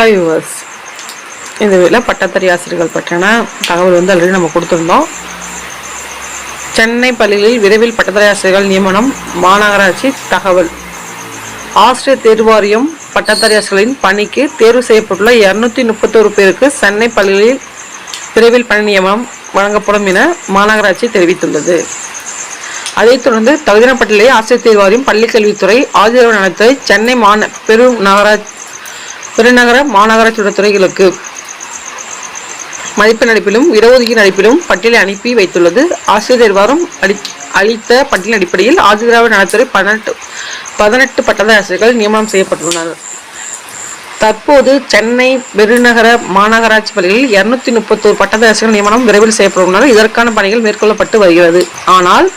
Hi viewers இந்த வீட்டில் பட்டத்தறி ஆசிரியர்கள் பற்றின தகவல் வந்து ஆல்ரெடி நம்ம கொடுத்துருந்தோம். சென்னை பள்ளிகளில் விரைவில் பட்டத்தறி ஆசிரியர்கள் நியமனம் மாநகராட்சி தகவல். ஆசிரியர் தேர்வாரியம் பட்டத்தறி ஆசிரியர்களின் பணிக்கு தேர்வு செய்யப்பட்டுள்ள இரநூத்தி முப்பத்தோரு பேருக்கு சென்னை பள்ளிகளில் விரைவில் பணி நியமனம் வழங்கப்படும் என மாநகராட்சி தெரிவித்துள்ளது. அதைத் தொடர்ந்து தகுதின பட்டியலை ஆசிரியர் தேர்வாரியம் பள்ளிக்கல்வித்துறை ஆதரவு நலத்துறை சென்னை மாந பெருநகராட்சி பெருநகர மாநகராட்சி துறைகளுக்கு மதிப்பெண் அடிப்பிலும் இடஒதுக்கீடு அடிப்பிலும் பட்டியலை அனுப்பி வைத்துள்ளது. ஆசிரியர் வாரம் அடி அளித்த பட்டியல் அடிப்படையில் ஆதிதிராவிட நலத்துறை பதினெட்டு பதினெட்டு பட்டதாரி ஆசிரியர்கள் நியமனம் செய்யப்பட்டுள்ளனர். தற்போது சென்னை பெருநகர மாநகராட்சி பள்ளிகளில் இருநூத்தி முப்பத்தோரு பட்டதாசிரியர்கள் நியமனம் விரைவில் செய்யப்பட்டுள்ளனர் இதற்கான பணிகள் மேற்கொள்ளப்பட்டு வருகிறது. ஆனால்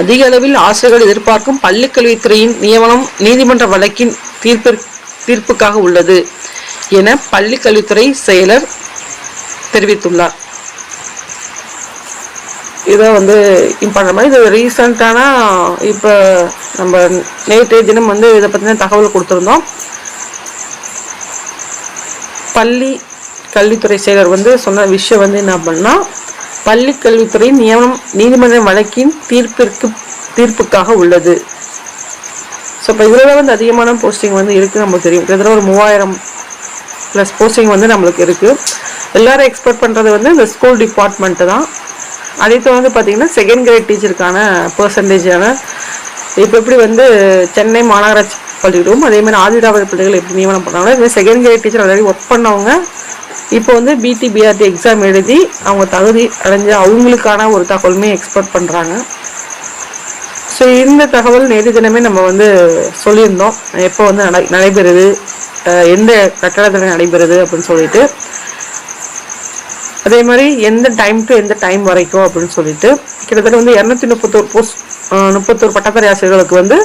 அதிக அளவில் ஆசிரியர்கள் எதிர்பார்க்கும் பள்ளிக்கல்வித்துறையின் நியமனம் நீதிமன்ற வழக்கின் தீர்ப்பிற்கு தீர்ப்புக்காக உள்ளது. என பள்ளி கல்வித்துறை செயலர் தெரிவித்துள்ளார். இதை வந்து இம்பார்ட்டன் மாதிரி இது ரீசண்டான இப்போ நம்ம நேற்றைய தினம் வந்து இதை பற்றின தகவல் கொடுத்துருந்தோம். பள்ளி கல்வித்துறை செயலர் வந்து சொன்ன விஷயம் வந்து என்ன பண்ணால் பள்ளி கல்வித்துறை நியமனம் நீதிமன்ற வழக்கின் தீர்ப்பிற்கு தீர்ப்புக்காக உள்ளது. ஸோ இப்போ இதில் வந்து அதிகமான போஸ்டிங் வந்து இருக்குது நமக்கு தெரியும். கிட்டத்தட்ட ஒரு மூவாயிரம் ப்ளஸ் போஸ்டிங் வந்து நம்மளுக்கு இருக்குது எல்லோரும் எக்ஸ்பெக்ட் பண்ணுறது வந்து இந்த ஸ்கூல் டிபார்ட்மெண்ட்டு தான். அதே வந்து பார்த்திங்கன்னா செகண்ட் கிரேட் டீச்சருக்கான பர்சன்டேஜான இப்போ எப்படி வந்து சென்னை மாநகராட்சி பள்ளிகளும் அதே மாதிரி பள்ளிகள் எப்படி நியமனம் பண்ணாங்களோ இதே second grade teacher already work பண்ணவங்க. இப்போ வந்து பிடி பிஆர்டி எக்ஸாம் எழுதி அவங்க தகுதி அடைஞ்சு அவங்களுக்கான ஒரு தகவலுமே எக்ஸ்பெக்ட் பண்ணுறாங்க ஸோ இந்த தகவல் நேற்று தினமே நம்ம வந்து சொல்லியிருந்தோம். எப்போ வந்து நடை நடைபெறுது எந்த கட்டடத்தில் நடைபெறுது அப்படின்னு சொல்லிட்டு அதே மாதிரி எந்த டைம் டு எந்த டைம் வரைக்கும் அப்படின்னு சொல்லிட்டு கிட்டத்தட்ட வந்து இரநூத்தி முப்பத்தோரு போஸ்ட் முப்பத்தோரு பட்டதாரி ஆசிரியர்களுக்கு வந்து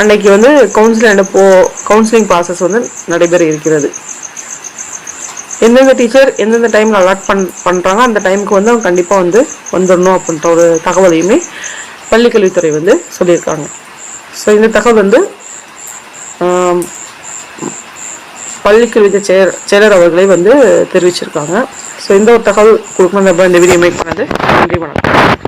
அன்னைக்கு வந்து கவுன்சிலிங் போ கவுன்சிலிங் ப்ராசஸ் வந்து நடைபெற இருக்கிறது. எந்தெந்த டீச்சர் எந்தெந்த டைமில் அலாட் பண் பண்ணுறாங்க அந்த டைமுக்கு வந்து அவங்க கண்டிப்பாக வந்து வந்துடணும் அப்படின்ற ஒரு தகவலையுமே பள்ளிக்கல்வித்துறை வந்து சொல்லியிருக்காங்க. ஸோ இந்த தகவல் வந்து பள்ளிக்கல்வித்துறை செயலர் செயலர் அவர்களை வந்து தெரிவிச்சிருக்காங்க. ஸோ இந்த ஒரு தகவல் கொடுக்கணும் இந்த வீடியோ மேக் பண்ணது நன்றி வணக்கம்.